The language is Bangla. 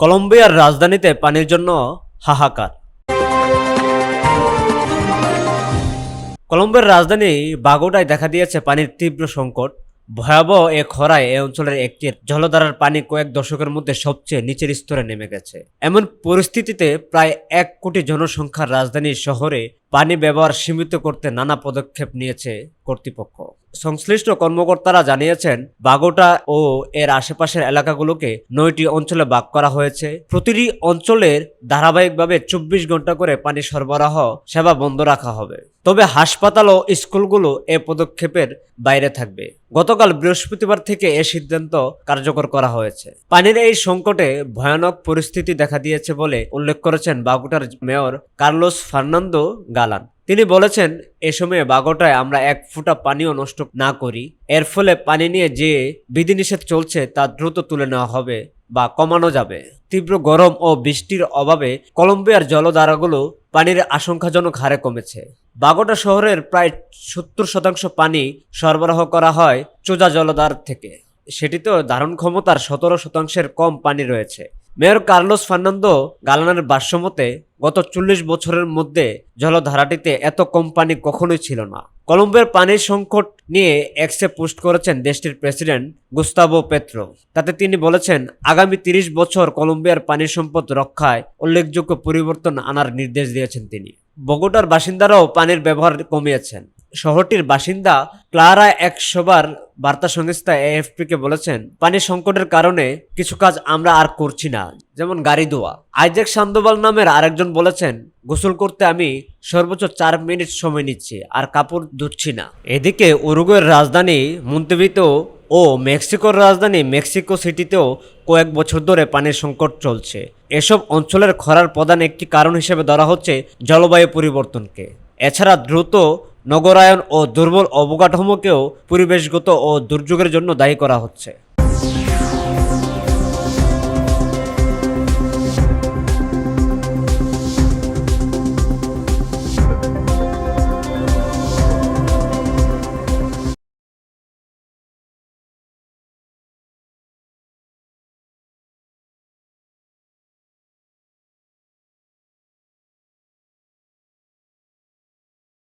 কলম্বিয়ার রাজধানীতে পানির জন্য হাহাকার। কলম্বিয়ার রাজধানী বাগোটায় দেখা দিয়েছে পানির তীব্র সংকট। ভয়াবহ এ খরায় এ অঞ্চলের একটি জলধারার পানি কয়েক দশকের মধ্যে সবচেয়ে নিচের স্তরে নেমে গেছে। এমন পরিস্থিতিতে প্রায় এক কোটি জনসংখ্যার রাজধানী শহরে পানি ব্যবহার সীমিত করতে নানা পদক্ষেপ নিয়েছে কর্তৃপক্ষ। সংশ্লিষ্ট কর্মকর্তারা জানিয়েছেন, বাগোটা ও এর আশেপাশের এলাকাগুলোকে নয়টি অঞ্চলে ভাগ করা হয়েছে। প্রতিটি অঞ্চলের ধারাবাহিকভাবে চব্বিশ ঘণ্টা করে পানি সরবরাহ সেবা বন্ধ রাখা হবে। তবে হাসপাতাল ও স্কুলগুলো এ পদক্ষেপের বাইরে থাকবে। গতকাল বৃহস্পতিবার থেকে এ সিদ্ধান্ত কার্যকর করা হয়েছে। পানির এই সংকটে ভয়ানক পরিস্থিতি দেখা দিয়েছে বলে উল্লেখ করেছেন বাগুটার মেয়র কার্লোস ফার্নান্দো গালান। তিনি বলেছেন, এ সময়ে বাগোটায় আমরা এক ফুটা পানিও নষ্ট না করি। এর ফলে পানি নিয়ে যে বিধিনিষেধ চলছে তা দ্রুত তুলে নেওয়া হবে বা কমানো যাবে। তীব্র গরম ও বৃষ্টির অভাবে কলম্বিয়ার জলধারাগুলো পানির আশঙ্কাজনক হারে কমেছে। বাগোটা শহরের প্রায় সত্তর শতাংশ পানি সরবরাহ করা হয় চোজা জলধার থেকে। সেটিতেও ধারণ ক্ষমতার সতেরো শতাংশের কম পানি রয়েছে। মেয়র কার্লোস ফার্নান্দো গালানের ভাষ্যমতে গত চল্লিশ বছরের মধ্যে জলধারাটিতে এত কোম্পানি পানি কখনোই ছিল না। কলম্বিয়ার পানির সংকট নিয়ে এক্সে পোস্ট করেছেন দেশটির প্রেসিডেন্ট গুস্তাবো পেত্রো। তাতে তিনি বলেছেন, আগামী তিরিশ বছর কলম্বিয়ার পানি সম্পদ রক্ষায় উল্লেখযোগ্য পরিবর্তন আনার নির্দেশ দিয়েছেন তিনি। বগোটার বাসিন্দারাও পানির ব্যবহার কমিয়েছেন। শহরটির বাসিন্দা ক্লারা এক সবার বার্তা সংস্থা এএফপিকে বলেছেন পানির সংকটের কারণে কিছু কাজ আমরা আর করছি না, যেমন গাড়ি ধোয়া। আইজেক সান্দোবাল নামের আরেকজন বলেছেন, গোসল করতে আমি সর্বোচ্চ চার মিনিট সময় নিচ্ছি আর কাপড় ধুচ্ছি না। এদিকে উরুগুয়ের রাজধানী মন্তেবিতো ও মেক্সিকোর রাজধানী মেক্সিকো সিটিতেও কয়েক বছর ধরে পানির সংকট চলছে। এসব অঞ্চলের খরার প্রধান একটি কারণ হিসেবে ধরা হচ্ছে জলবায়ু পরিবর্তনকে। এছাড়া দ্রুত নগরায়ন ও দুর্বল অবকাঠামোকেও পরিবেশগত ও দুর্যোগের জন্য দায়ী করা হচ্ছে।